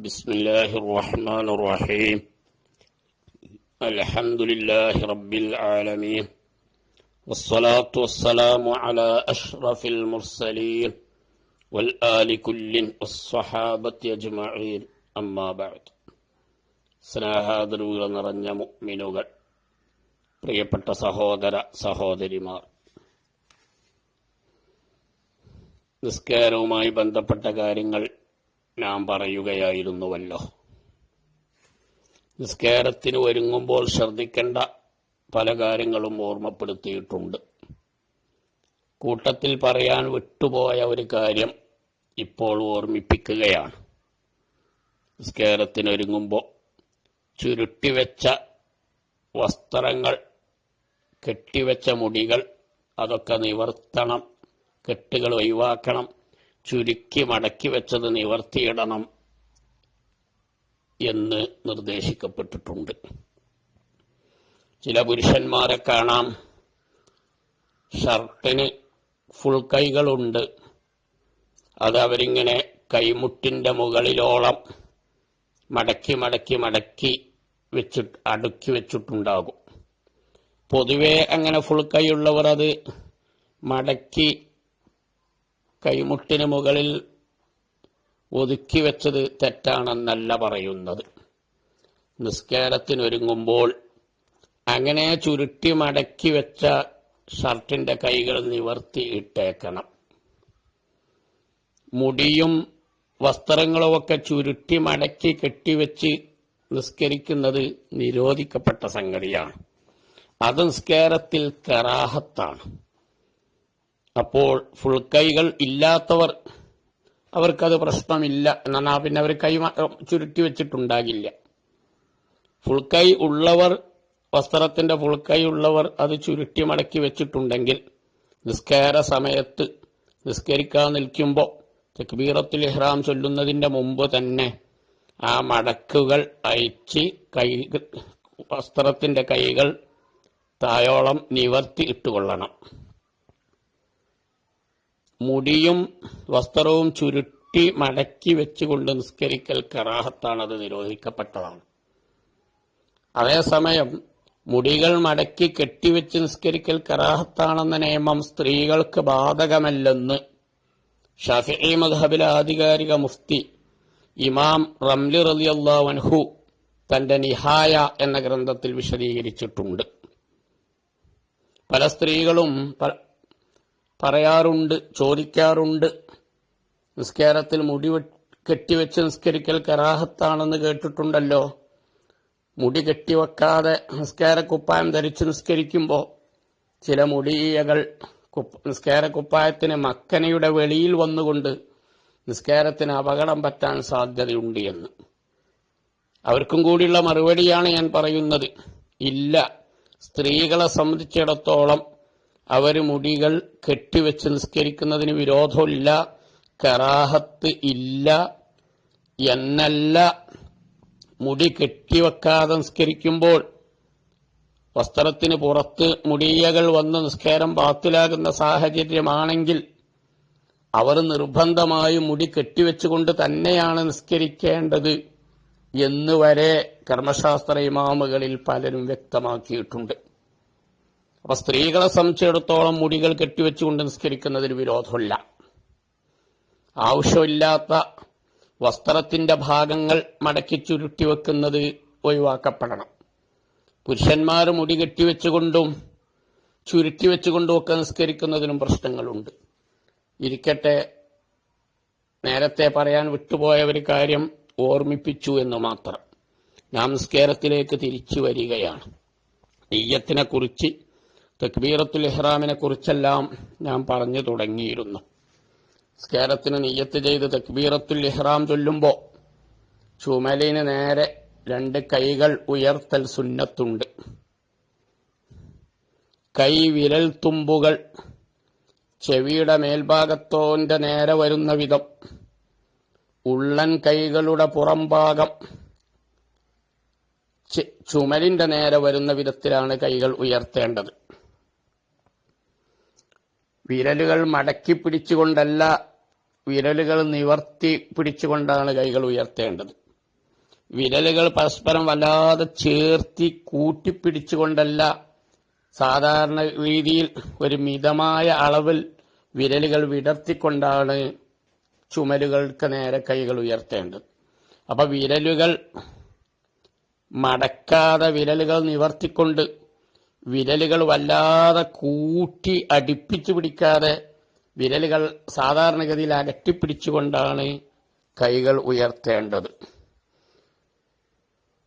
بسم الله الرحمن الرحيم الحمد لله رب العالمين والصلاة والسلام على أشرف المرسلين والآل كل والصحابة أجمعين أما بعد സ്നേഹാദരവുകൾ നിറഞ്ഞ മുഅ്മിനുകൾ പ്രിയപ്പെട്ട സഹോദര സഹോദരിമാർ നിസ്കാരവുമായി ബന്ധപ്പെട്ട കാര്യങ്ങൾ നാം പറയുകയായിരുന്നുവല്ലോ. നിസ്കാരത്തിന് ഒരുങ്ങുമ്പോൾ ശ്രദ്ധിക്കേണ്ട പല കാര്യങ്ങളും ഓർമ്മപ്പെടുത്തിയിട്ടുണ്ട്. കൂട്ടത്തിൽ പറയാൻ വിട്ടുപോയ ഒരു കാര്യം ഇപ്പോൾ ഓർമ്മിപ്പിക്കുകയാണ്. നിസ്കാരത്തിനൊരുങ്ങുമ്പോൾ ചുരുട്ടിവെച്ച വസ്ത്രങ്ങൾ കെട്ടിവെച്ച മുടികൾ അതൊക്കെ നിവർത്തണം കെട്ടുകൾ ഒഴിവാക്കണം ചുരുക്കി മടക്കി വെച്ചത് നിവർത്തിയിടണം എന്ന് നിർദ്ദേശിക്കപ്പെട്ടിട്ടുണ്ട്. ചില പുരുഷന്മാരെ കാണാം. ഷർട്ടിന് ഫുൾ കൈകളുണ്ട്. അത് അവരിങ്ങനെ കൈമുട്ടിന്റെ മുകളിലോളം മടക്കി മടക്കി മടക്കി വെച്ചിട്ട് അടുക്കി വെച്ചിട്ടുണ്ടാകും. പൊതുവെ അങ്ങനെ ഫുൾ കൈയുള്ളവർ അത് മടക്കി കൈമുട്ടിന് മുകളിൽ ഒതുക്കി വെച്ചത് തെറ്റാണെന്നല്ല പറയുന്നത്. നിസ്കാരത്തിനൊരുങ്ങുമ്പോൾ അങ്ങനെ ചുരുട്ടി മടക്കി വെച്ച ഷർട്ടിന്റെ കൈകൾ നിവർത്തി ഇട്ടേക്കണം മുടിയും വസ്ത്രങ്ങളും ഒക്കെ ചുരുട്ടി മടക്കി കെട്ടിവെച്ച് നിസ്കരിക്കുന്നത് നിരോധിക്കപ്പെട്ട സംഗതിയാണ്. അത് നിസ്കാരത്തിൽ കറാഹത്താണ്. അപ്പോൾ ഫുൾ കൈകൾ ഇല്ലാത്തവർ അവർക്കത് പ്രശ്നമില്ല. എന്നാണ് പിന്നെ അവർ കൈ ചുരുട്ടി വെച്ചിട്ടുണ്ടാകില്ല. ഫുൾ കൈ ഉള്ളവർ വസ്ത്രത്തിന്റെ ഫുൾ കൈ ഉള്ളവർ അത് ചുരുട്ടി മടക്കി വെച്ചിട്ടുണ്ടെങ്കിൽ നിസ്കാര സമയത്ത് നിസ്കരിക്കാൻ നിൽക്കുമ്പോൾ തക്ബീറത്തുൽ ഇഹ്റാം ചൊല്ലുന്നതിന്റെ മുമ്പ് തന്നെ ആ മടക്കുകൾ അയച്ച് കൈ വസ്ത്രത്തിന്റെ കൈകൾ തായോളം നിവർത്തി ഇട്ടുകൊള്ളണം. മുടിയും വസ്ത്രവും ചുരുട്ടി മടക്കി വെച്ചുകൊണ്ട് നിസ്കരിക്കൽ കറാഹത്താണ് അത് നിരോധിക്കപ്പെട്ടതാണ്. അതേസമയം മുടികൾ മടക്കി കെട്ടിവെച്ച് നിസ്കരിക്കൽ കറാഹത്താണെന്ന നിയമം സ്ത്രീകൾക്ക് ബാധകമല്ലെന്ന് ഷഫി മദ്ഹബിലെ ആധികാരിക മുഫ്തി ഇമാം റംലി റളിയല്ലാഹു അൻഹു തന്റെ നിഹായ എന്ന ഗ്രന്ഥത്തിൽ വിശദീകരിച്ചിട്ടുണ്ട്. പല സ്ത്രീകളും പറയാറുണ്ട് ചോദിക്കാറുണ്ട്. നിസ്കാരത്തിൽ മുടി കെട്ടിവെച്ച് നിസ്കരിക്കൽ കറാഹത്താണെന്ന് കേട്ടിട്ടുണ്ടല്ലോ. മുടി കെട്ടിവെക്കാതെ നിസ്കാരക്കുപ്പായം ധരിച്ച് നിസ്കരിക്കുമ്പോൾ ചില മുടിയകൾ കുപ്പ- നിസ്കാരക്കുപ്പായത്തിന് മക്കനയുടെ വെളിയിൽ വന്നുകൊണ്ട് നിസ്കാരത്തിന് അപകടം പറ്റാൻ സാധ്യതയുണ്ട് എന്ന്. അവർക്കും കൂടിയുള്ള മറുപടിയാണ് ഞാൻ പറയുന്നത്. ഇല്ല സ്ത്രീകളെ സംബന്ധിച്ചിടത്തോളം അവർ മുടികൾ കെട്ടിവെച്ച് നിസ്കരിക്കുന്നതിന് വിരോധമില്ല കറാഹത്ത് ഇല്ല എന്നല്ല. മുടി കെട്ടിവെക്കാതെ നിസ്കരിക്കുമ്പോൾ വസ്ത്രത്തിന് പുറത്ത് മുടിയകൾ വന്ന് നിസ്കാരം പാത്തിലാകുന്ന സാഹചര്യമാണെങ്കിൽ അവർ നിർബന്ധമായും മുടി കെട്ടിവെച്ചുകൊണ്ട് തന്നെയാണ് നിസ്കരിക്കേണ്ടത് എന്ന് വരെ കർമ്മശാസ്ത്ര ഇമാമുകളിൽ പലരും വ്യക്തമാക്കിയിട്ടുണ്ട്. അപ്പൊ സ്ത്രീകളെ സംബന്ധിച്ചിടത്തോളം മുടികൾ കെട്ടിവെച്ചുകൊണ്ട് നിസ്കരിക്കുന്നതിന് വിരോധമില്ല. ആവശ്യമില്ലാത്ത വസ്ത്രത്തിന്റെ ഭാഗങ്ങൾ മടക്കി ചുരുട്ടി വെക്കുന്നത് ഒഴിവാക്കപ്പെടണം. പുരുഷന്മാർ മുടി കെട്ടിവെച്ചുകൊണ്ടും ചുരുട്ടി വെച്ചുകൊണ്ടും ഒക്കെ നിസ്കരിക്കുന്നതിനും പ്രശ്നങ്ങളുണ്ട്. ഇരിക്കട്ടെ നേരത്തെ പറയാൻ വിട്ടുപോയ ഒരു കാര്യം ഓർമ്മിപ്പിച്ചു എന്ന് മാത്രം. നാം നിസ്കാരത്തിലേക്ക് തിരിച്ചു വരികയാണ്. നെയ്യത്തിനെ കുറിച്ച് തക്ബീറത്തുൽ ഇഹ്റാമിനെ കുറിച്ചെല്ലാം ഞാൻ പറഞ്ഞു തുടങ്ങിയിരുന്നു. സ്കേരത്തിന് നെയ്യത്ത് ചെയ്ത് തക്ബീറത്തുൽ ഇഹ്റാം ചൊല്ലുമ്പോൾ ചുമലിന് നേരെ രണ്ട് കൈകൾ ഉയർത്തൽ സുന്നത്തുണ്ട്. കൈ വിരൽ തുമ്പുകൾ ചെവിയുടെ മേൽഭാഗത്തോന്റെ നേരെ വരുന്ന വിധം. ഉള്ളൻ കൈകളുടെ പുറംഭാഗം ചുമലിന്റെ നേരെ വരുന്ന വിധത്തിലാണ് കൈകൾ ഉയർത്തേണ്ടത്. വിരലുകൾ മടക്കി പിടിച്ചുകൊണ്ടല്ല വിരലുകൾ നിവർത്തി പിടിച്ചുകൊണ്ടാണ് കൈകൾ ഉയർത്തേണ്ടത്. വിരലുകൾ പരസ്പരം വല്ലാതെ ചേർത്തി കൂട്ടിപ്പിടിച്ചുകൊണ്ടല്ല സാധാരണ രീതിയിൽ ഒരു മിതമായ അളവിൽ വിരലുകൾ വിടർത്തിക്കൊണ്ടാണ് ചുമലുകൾക്ക് നേരെ കൈകൾ ഉയർത്തേണ്ടത്. അപ്പൊ വിരലുകൾ മടക്കാതെ വിരലുകൾ നിവർത്തിക്കൊണ്ട് വിരലുകൾ വല്ലാതെ കൂട്ടി അടുപ്പിച്ചു പിടിക്കാതെ വിരലുകൾ സാധാരണഗതിയിൽ അകറ്റിപ്പിടിച്ചുകൊണ്ടാണ് കൈകൾ ഉയർത്തേണ്ടത്.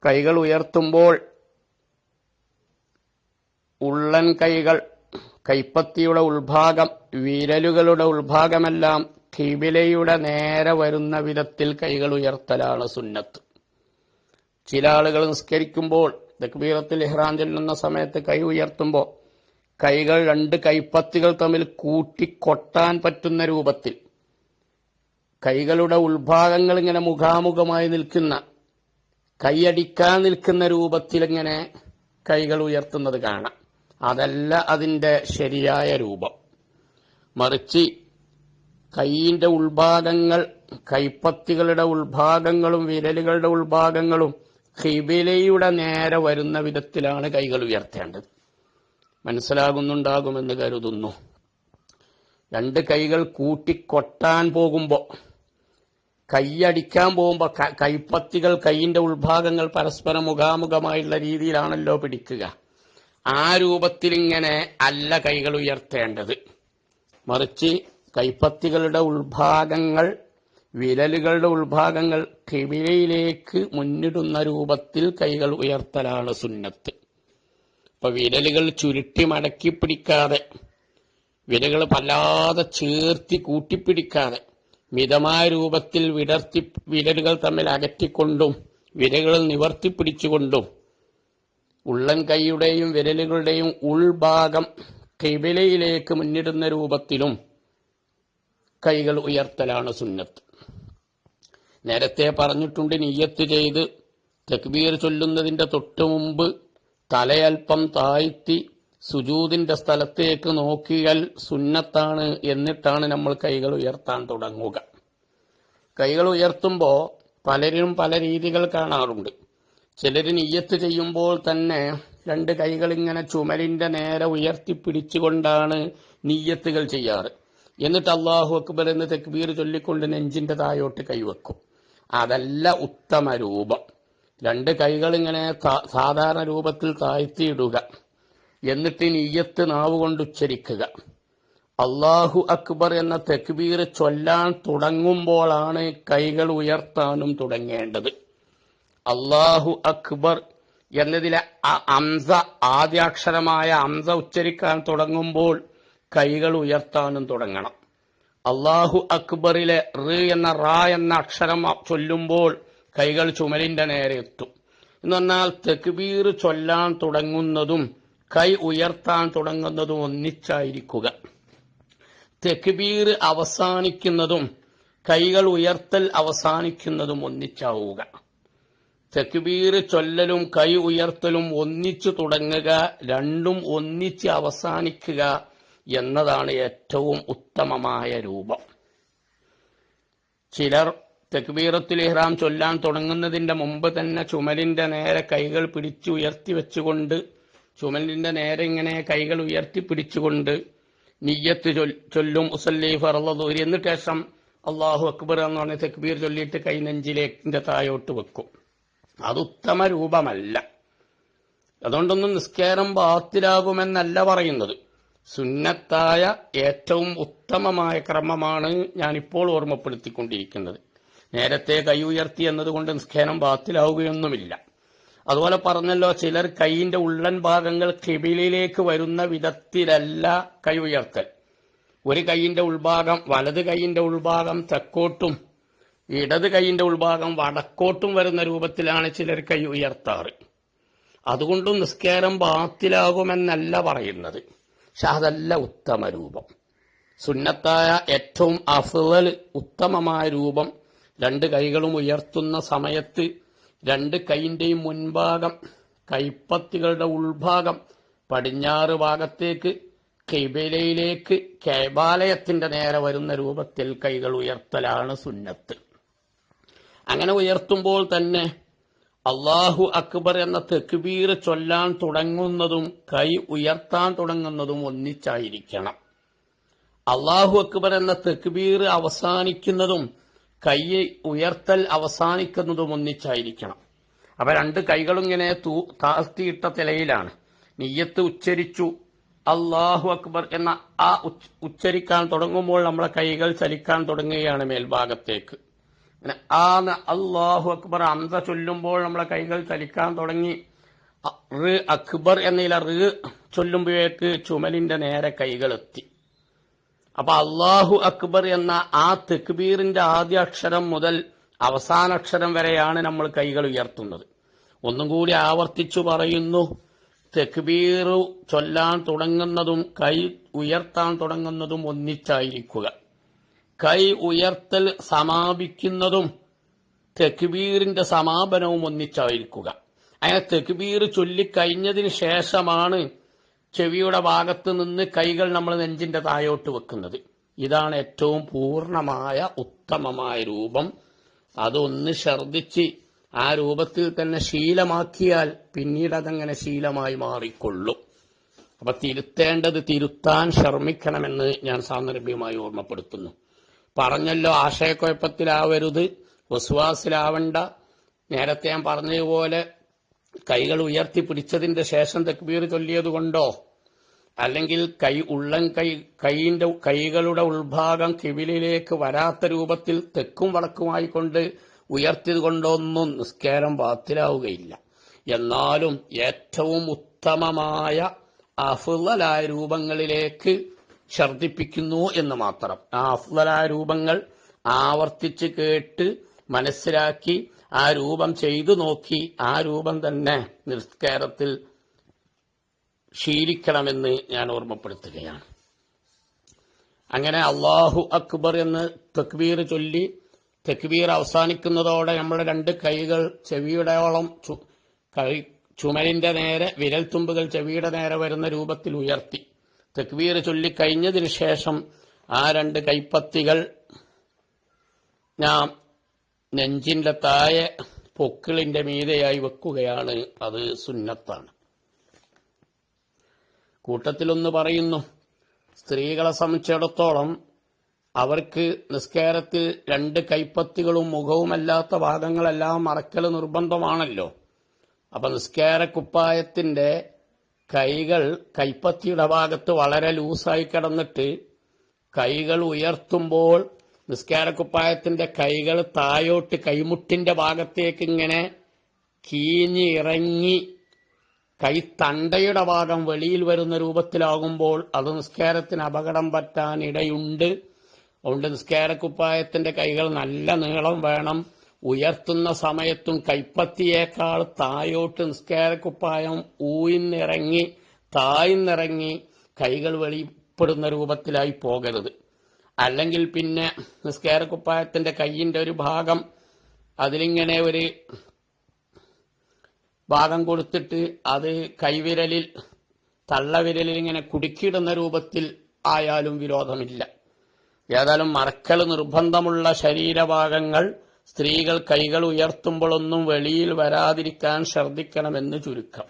കൈകൾ ഉയർത്തുമ്പോൾ ഉള്ളൻ കൈകൾ കൈപ്പത്തിയുടെ ഉൾഭാഗം വിരലുകളുടെ ഉൾഭാഗമെല്ലാം കിബിലയുടെ നേരെ വരുന്ന വിധത്തിൽ കൈകൾ ഉയർത്തലാണ് സുന്നത്ത്. ചില ആളുകൾ നിസ്കരിക്കുമ്പോൾ തക്ബീറത്തിൽ ഇഹ്റാൻ ചെല്ലുന്ന സമയത്ത് കൈ ഉയർത്തുമ്പോൾ കൈകൾ രണ്ട് കൈപ്പത്തികൾ തമ്മിൽ കൂട്ടിക്കൊട്ടാൻ പറ്റുന്ന രൂപത്തിൽ കൈകളുടെ ഉൾഭാഗങ്ങൾ ഇങ്ങനെ മുഖാമുഖമായി നിൽക്കുന്ന കൈയടിക്കാൻ നിൽക്കുന്ന രൂപത്തിൽ ഇങ്ങനെ കൈകൾ ഉയർത്തുന്നത് കാണാം. അതല്ല അതിന്റെ ശരിയായ രൂപം. മറിച്ച് കൈയിന്റെ ഉൾഭാഗങ്ങൾ കൈപ്പത്തികളുടെ ഉൾഭാഗങ്ങളും വിരലുകളുടെ ഉൾഭാഗങ്ങളും ഹിബിലയുടെ നേരെ വരുന്ന വിധത്തിലാണ് കൈകൾ ഉയർത്തേണ്ടത്. മനസ്സിലാകുന്നുണ്ടാകുമെന്ന് കരുതുന്നു. രണ്ട് കൈകൾ കൂട്ടിക്കൊട്ടാൻ പോകുമ്പോൾ കൈയടിക്കാൻ പോകുമ്പോൾ കൈപ്പത്തികൾ കൈയിന്റെ ഉൾഭാഗങ്ങൾ പരസ്പരം മുഖാമുഖമായുള്ള രീതിയിലാണല്ലോ പിടിക്കുക. ആ രൂപത്തിൽ ഇങ്ങനെ അല്ല കൈകൾ ഉയർത്തേണ്ടത്. മറിച്ച് കൈപ്പത്തികളുടെ ഉൾഭാഗങ്ങൾ വിരലുകളുടെ ഉൾഭാഗങ്ങൾ കിവിലയിലേക്ക് മുന്നിടുന്ന രൂപത്തിൽ കൈകൾ ഉയർത്തലാണ് സുന്നത്ത്. അപ്പൊ വിരലുകൾ ചുരുട്ടി മടക്കി പിടിക്കാതെ വിരലുകൾ വല്ലാതെ ചേർത്തി കൂട്ടിപ്പിടിക്കാതെ മിതമായ രൂപത്തിൽ വിടർത്തി വിരലുകൾ തമ്മിൽ അകറ്റിക്കൊണ്ടും വിരലുകൾ നിവർത്തിപ്പിടിച്ചുകൊണ്ടും ഉള്ളം കൈയുടെയും വിരലുകളുടെയും ഉൾഭാഗം കിബിലയിലേക്ക് മുന്നിടുന്ന രൂപത്തിലും കൈകൾ ഉയർത്തലാണ് സുന്നത്ത്. നേരത്തെ പറഞ്ഞിട്ടുണ്ട് നീയത്ത് ചെയ്ത് തക്ബീർ ചൊല്ലുന്നതിന്റെ തൊട്ടു മുമ്പ് തലയൽപ്പം താഴ്ത്തി സുജൂതിന്റെ സ്ഥലത്തേക്ക് നോക്കിയാൽ സുന്നത്താണ് എന്നിട്ടാണ് നമ്മൾ കൈകൾ ഉയർത്താൻ തുടങ്ങുക. കൈകൾ ഉയർത്തുമ്പോൾ പലരും പല രീതികൾ കാണാറുണ്ട്. ചിലർ നിയ്യത്ത് ചെയ്യുമ്പോൾ തന്നെ രണ്ട് കൈകൾ ഇങ്ങനെ ചുമലിന്റെ നേരെ ഉയർത്തി പിടിച്ചുകൊണ്ടാണ് നീയത്തുകൾ ചെയ്യാറ്. എന്നിട്ട് അള്ളാഹു അക്ബർ എന്ന് തെക്ബീർ ചൊല്ലിക്കൊണ്ട് നെഞ്ചിന്റെ തായോട്ട് കൈവെക്കും. അതല്ല ഉത്തമ രൂപം. രണ്ട് കൈകൾ ഇങ്ങനെ സാധാരണ രൂപത്തിൽ താഴ്ത്തിയിടുക. എന്നിട്ട് നീയത്ത് നാവ് കൊണ്ട് ഉച്ചരിക്കുക. അള്ളാഹു അക്ബർ എന്ന തെക്ബീർ ചൊല്ലാൻ തുടങ്ങുമ്പോഴാണ് കൈകൾ ഉയർത്താനും തുടങ്ങേണ്ടത്. അള്ളാഹു അക്ബർ എന്നതിലെ അംസ ആദ്യാക്ഷരമായ അംസ ഉച്ചരിക്കാൻ തുടങ്ങുമ്പോൾ കൈകൾ ഉയർത്താനും തുടങ്ങണം. അള്ളാഹു അക്ബറിലെ റ് എന്ന റാ എന്ന അക്ഷരം ചൊല്ലുമ്പോൾ കൈകൾ ചുമലിന്റെ നേരെ എത്തും. എന്ന് പറഞ്ഞാൽ തെക്ബീർ ചൊല്ലാൻ തുടങ്ങുന്നതും കൈ ഉയർത്താൻ തുടങ്ങുന്നതും ഒന്നിച്ചായിരിക്കുക. തെക്ബീർ അവസാനിക്കുന്നതും കൈകൾ ഉയർത്തൽ അവസാനിക്കുന്നതും ഒന്നിച്ചാവുക. തക്ബീർ ചൊല്ലലും കൈ ഉയർത്തലും ഒന്നിച്ചു തുടങ്ങുക രണ്ടും ഒന്നിച്ച് അവസാനിക്കുക എന്നതാണ് ഏറ്റവും ഉത്തമമായ രൂപം. ചിലർ തക്ബീറത്തുൽ ഇഹ്റാം ചൊല്ലാൻ തുടങ്ങുന്നതിന്റെ മുമ്പ് തന്നെ ചുമലിന്റെ നേരെ കൈകൾ പിടിച്ചു ഉയർത്തി വെച്ചുകൊണ്ട് ചുമലിന്റെ നേരെ ഇങ്ങനെ കൈകൾ ഉയർത്തി പിടിച്ചുകൊണ്ട് നിയ്യത്ത് ചൊല്ലും ഉസല്ലി ഫറദൂരി എന്നിട്ട് ശേഷം അള്ളാഹു അക്ബർ എന്ന് പറഞ്ഞ തക്ബീർ ചൊല്ലിയിട്ട് കൈ നെഞ്ചിലേക്കിന്റെ തായോട്ട് വെക്കും. അത് ഉത്തമ രൂപമല്ല. അതുകൊണ്ടൊന്നും നിസ്കാരം ബാത്തിലാകുമെന്നല്ല പറയുന്നത്. സുന്നത്തായ ഏറ്റവും ഉത്തമമായ ക്രമമാണ് ഞാനിപ്പോൾ ഓർമ്മപ്പെടുത്തിക്കൊണ്ടിരിക്കുന്നത്. നേരത്തെ കൈ ഉയർത്തി എന്നതുകൊണ്ട് നിസ്കാരം ബാത്തിലാവുകയൊന്നുമില്ല. അതുപോലെ പറഞ്ഞല്ലോ ചിലർ കൈയിന്റെ ഉള്ളൻ ഭാഗങ്ങൾ കിബിലിലേക്ക് വരുന്ന വിധത്തിലല്ല കൈ ഉയർത്തൽ. ഒരു കൈയിന്റെ ഉൾഭാഗം വലത് കൈയിന്റെ ഉൾഭാഗം തെക്കോട്ടും ഇടത് കൈയിന്റെ ഉൾഭാഗം വടക്കോട്ടും വരുന്ന രൂപത്തിലാണ് ചിലർ കൈ ഉയർത്താറ്. അതുകൊണ്ടും നിസ്കാരം ബാത്തിലാകുമെന്നല്ല പറയുന്നത്. പക്ഷെ അതല്ല ഉത്തമ രൂപം. സുന്നത്തായ ഏറ്റവും അഫുവൽ ഉത്തമമായ രൂപം രണ്ട് കൈകളും ഉയർത്തുന്ന സമയത്ത് രണ്ട് കൈയിന്റെയും മുൻഭാഗം കൈപ്പത്തികളുടെ ഉൾഭാഗം പടിഞ്ഞാറ് ഭാഗത്തേക്ക് കൈബലയിലേക്ക് കേബാലയത്തിന്റെ നേരെ വരുന്ന രൂപത്തിൽ കൈകൾ ഉയർത്തലാണ് സുന്നത്ത്. അങ്ങനെ ഉയർത്തുമ്പോൾ തന്നെ അള്ളാഹു അക്ബർ എന്ന തെക്കുബീർ ചൊല്ലാൻ തുടങ്ങുന്നതും കൈ ഉയർത്താൻ തുടങ്ങുന്നതും ഒന്നിച്ചായിരിക്കണം. അള്ളാഹു അക്ബർ എന്ന തെക്കുബീർ അവസാനിക്കുന്നതും കൈ ഉയർത്തൽ അവസാനിക്കുന്നതും ഒന്നിച്ചായിരിക്കണം. അപ്പൊ രണ്ട് കൈകളും ഇങ്ങനെ തൂ താഴ്ത്തിയിട്ട നിലയിലാണ്. നീയത്ത് ഉച്ചരിച്ചു. അള്ളാഹു അക്ബർ എന്ന ആ ഉച്ചരിക്കാൻ തുടങ്ങുമ്പോൾ നമ്മളെ കൈകൾ ചലിക്കാൻ തുടങ്ങുകയാണ് മേൽഭാഗത്തേക്ക്. അങ്ങനെ ആ അള്ളാഹു അക്ബർ അന്ത ചൊല്ലുമ്പോൾ നമ്മളെ കൈകൾ ചലിക്കാൻ തുടങ്ങി. റ് അക്ബർ എന്നതിലെ റ് ചൊല്ലുമ്പോഴേക്ക് ചുമലിന്റെ നേരെ കൈകൾ എത്തി. അപ്പൊ അള്ളാഹു അക്ബർ എന്ന ആ തെക്ബീറിന്റെ ആദ്യ അക്ഷരം മുതൽ അവസാന അക്ഷരം വരെയാണ് നമ്മൾ കൈകൾ ഉയർത്തുന്നത്. ഒന്നും കൂടി ആവർത്തിച്ചു പറയുന്നു തെക്ബീറു ചൊല്ലാൻ തുടങ്ങുന്നതും കൈ ഉയർത്താൻ തുടങ്ങുന്നതും ഒന്നിച്ചായിരിക്കുക. കൈ ഉയർത്തൽ സമാപിക്കുന്നതും തെക്ബീറിന്റെ സമാപനവും ഒന്നിച്ചായിരിക്കുക അങ്ങനെ തെക്ബീർ ചൊല്ലിക്കഴിഞ്ഞതിന് ശേഷമാണ് ചെവിയുടെ ഭാഗത്ത് നിന്ന് കൈകൾ നമ്മൾ നെഞ്ചിന്റെ താഴോട്ട് വെക്കുന്നത്. ഇതാണ് ഏറ്റവും പൂർണമായ ഉത്തമമായ രൂപം. അതൊന്ന് ഛർദിച്ച് ആ രൂപത്തിൽ തന്നെ ശീലമാക്കിയാൽ പിന്നീട് അതങ്ങനെ ശീലമായി മാറിക്കൊള്ളും. അപ്പൊ തിരുത്തേണ്ടത് തിരുത്താൻ ശ്രമിക്കണമെന്ന് ഞാൻ സാന്ദർഭ്യമായി ഓർമ്മപ്പെടുത്തുന്നു. പറഞ്ഞല്ലോ ആശയക്കുഴപ്പത്തിലാവരുത്. വസ്വാസിലാവണ്ട നേരത്തെ ഞാൻ പറഞ്ഞതുപോലെ കൈകൾ ഉയർത്തി പിടിച്ചതിന്റെ ശേഷം തക്ബീർ ചൊല്ലിയത് കൊണ്ടോ അല്ലെങ്കിൽ കൈ ഉള്ളൻ കൈ കൈയിന്റെ കൈകളുടെ ഉൾഭാഗം കിവിലിലേക്ക് വരാത്ത രൂപത്തിൽ തെക്കും വടക്കുമായി കൊണ്ട് ഉയർത്തിയത് കൊണ്ടൊന്നും നിസ്കാരം പാത്തിലാവുകയില്ല എന്നാലും ഏറ്റവും ഉത്തമമായ അഫുലായ രൂപങ്ങളിലേക്ക് ഛർദിപ്പിക്കുന്നു എന്ന് മാത്രം. ആ അഫുലായ രൂപങ്ങൾ ആവർത്തിച്ച് കേട്ട് മനസ്സിലാക്കി ആ രൂപം ചെയ്തു നോക്കി ആ രൂപം തന്നെ നിസ്കാരത്തിൽ ശീലിക്കണമെന്ന് ഞാൻ ഓർമ്മപ്പെടുത്തുകയാണ്. അങ്ങനെ അള്ളാഹു അക്ബർ എന്ന് തക്ബീർ ചൊല്ലി തക്ബീർ അവസാനിക്കുന്നതോടെ നമ്മുടെ രണ്ട് കൈകൾ ചെവിയുടെയോളം കൈ ചുമലിന്റെ നേരെ വിരൽത്തുമ്പുകൾ ചെവിയുടെ നേരെ വരുന്ന രൂപത്തിൽ ഉയർത്തി. തക്ബീർ ചൊല്ലിക്കഴിഞ്ഞതിന് ശേഷം ആ രണ്ട് കൈപ്പത്തികൾ ഞാൻ നെഞ്ചിന്റെ താഴെ പൊക്കിളിന്റെ മീതയായി വെക്കുകയാണ്. അത് സുന്നത്താണ്. കൂട്ടത്തിലൊന്ന് പറയുന്നു സ്ത്രീകളെ സംബന്ധിച്ചിടത്തോളം അവർക്ക് നിസ്കാരത്തിൽ രണ്ട് കൈപ്പത്തികളും മുഖവുമല്ലാത്ത ഭാഗങ്ങളെല്ലാം മറക്കൽ നിർബന്ധമാണല്ലോ. അപ്പൊ നിസ്കാര കുപ്പായത്തിന്റെ കൈകൾ കൈപ്പത്തിയുടെ ഭാഗത്ത് വളരെ ലൂസായി കിടന്നിട്ട് കൈകൾ ഉയർത്തുമ്പോൾ നിസ്കാരക്കുപ്പായത്തിന്റെ കൈകൾ തായോട്ട് കൈമുട്ടിന്റെ ഭാഗത്തേക്ക് ഇങ്ങനെ കീഞ്ഞി ഇറങ്ങി കൈത്തണ്ടയുടെ ഭാഗം വെളിയിൽ വരുന്ന രൂപത്തിലാകുമ്പോൾ അത് നിസ്കാരത്തിന് അപകടം പറ്റാൻ ഇടയുണ്ട്. അതുകൊണ്ട് നിസ്കാരക്കുപ്പായത്തിന്റെ കൈകൾ നല്ല നീളം വേണം. ഉയർത്തുന്ന സമയത്തും കൈപ്പത്തിയേക്കാൾ തായോട്ട് നിസ്കാരക്കുപ്പായം ഊയിന്നിറങ്ങി തായിന്നിറങ്ങി കൈകൾ വെളിപ്പെടുന്ന രൂപത്തിലായി പോകരുത്. അല്ലെങ്കിൽ പിന്നെ നിസ്കാരക്കുപ്പായത്തിന്റെ കൈയിന്റെ ഒരു ഭാഗം അതിലിങ്ങനെ ഒരു ഭാഗം കൊടുത്തിട്ട് അത് കൈവിരലിൽ തള്ളവിരലിൽ ഇങ്ങനെ കുടുക്കിയിടുന്ന രൂപത്തിൽ ആയാലും വിരോധമില്ല. ഏതായാലും മറക്കൽ നിർബന്ധമുള്ള ശരീരഭാഗങ്ങൾ സ്ത്രീകൾ കൈകൾ ഉയർത്തുമ്പോഴൊന്നും വെളിയിൽ വരാതിരിക്കാൻ ശ്രദ്ധിക്കണമെന്ന് ചുരുക്കം.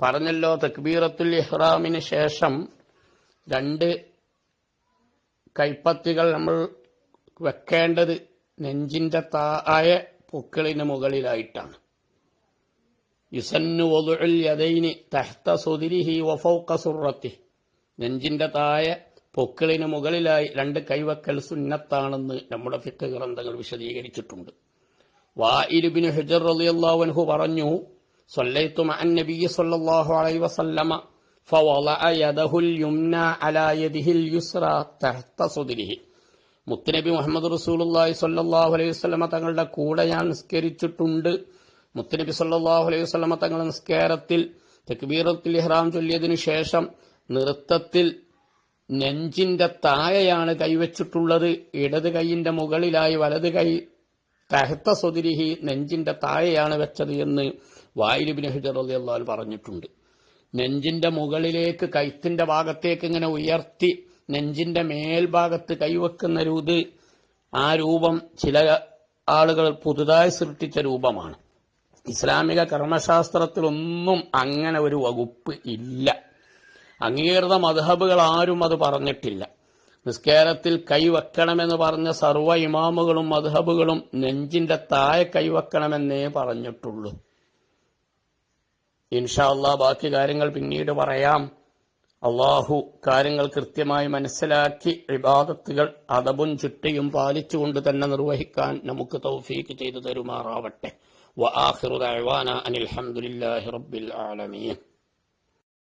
പറഞ്ഞല്ലോ തക്ബീറത്തുൽ ഇഹ്റാമിന് ശേഷം രണ്ട് കൈപ്പത്തികൾ നമ്മൾ വെക്കേണ്ടത് നെഞ്ചിന്റെ തായ പൊക്കിളിന് മുകളിലായിട്ടാണ്. ഇസന്നു ഒതുഴൽ യദൈനി തഹ്ത സുദിരിഹി വഫൗക്ക സുറത്തി നെഞ്ചിന്റെ താഴെ പൊക്കിളിന് മുകളിലായി രണ്ട് കൈവക്കൽ സുന്നത്താണെന്ന് നമ്മുടെ ഫിക്ക് ഗ്രന്ഥങ്ങൾ വിശദീകരിച്ചിട്ടുണ്ട് വാഇലുബിന് ഹുജർ റളിയല്ലാഹു അൻഹു പറഞ്ഞു സല്ലൈതു മഅൻ നബിയ്യ സല്ലല്ലാഹു അലൈഹി വസല്ലമ فوضع يده اليمنى على يده اليسرى تحت صدره മുത്തുനബി മുഹമ്മദ് റസൂലുള്ളാഹി സ്വല്ലല്ലാഹു അലൈഹി വസല്ലമ തങ്ങളുടെ കൂടെ ഞാൻ നിസ്കരിച്ചിട്ടുണ്ട് മുത്തുനബി സല്ലല്ലാഹു അലൈഹി വസല്ലമ തങ്ങളുടെ നിസ്കാരത്തിൽ തക്ബീറത്തുൽ ഇഹ്റാം ചൊല്ലിയതിനു ശേഷം നൃത്തത്തിൽ നെഞ്ചിന്റെ താഴെയാണ് കൈവച്ചിട്ടുള്ളത് ഇടത് കൈയിന്റെ മുകളിലായി വലത് കൈ. തഹത്ത സ്വതിരിഹി നെഞ്ചിന്റെ താഴെയാണ് വെച്ചത് എന്ന് വായിലുബിൻ ഹിജർ അള്ളാഹു പറഞ്ഞിട്ടുണ്ട്. നെഞ്ചിന്റെ മുകളിലേക്ക് കൈത്തിന്റെ ഭാഗത്തേക്ക് ഇങ്ങനെ ഉയർത്തി നെഞ്ചിന്റെ മേൽഭാഗത്ത് കൈവെക്കുന്ന രൂത് ആ രൂപം ചില ആളുകൾ പുതുതായി സൃഷ്ടിച്ച രൂപമാണ്. ഇസ്ലാമിക കർമ്മശാസ്ത്രത്തിലൊന്നും അങ്ങനെ ഒരു വകുപ്പ് ഇല്ല. അംഗീകൃത മധബുകൾ ആരും അത് പറഞ്ഞിട്ടില്ല. നിസ്കാരത്തിൽ കൈവെക്കണമെന്ന് പറഞ്ഞ സർവ ഇമാമുകളും മധബുകളും നെഞ്ചിന്റെ താഴെ കൈവെക്കണമെന്നേ പറഞ്ഞിട്ടുള്ളൂ. ഇൻഷാല്ല ബാക്കി കാര്യങ്ങൾ പിന്നീട് പറയാം. അള്ളാഹു കാര്യങ്ങൾ കൃത്യമായി മനസ്സിലാക്കി വിവാദത്തുകൾ അതബും ചുറ്റയും പാലിച്ചുകൊണ്ട് തന്നെ നിർവഹിക്കാൻ നമുക്ക് തൗഫീക്ക് ചെയ്തു തരുമാറാവട്ടെ. വആഖിറു ദഅവാന അനിൽ ഹംദുലില്ലാഹി റബ്ബിൽ ആലമീൻ.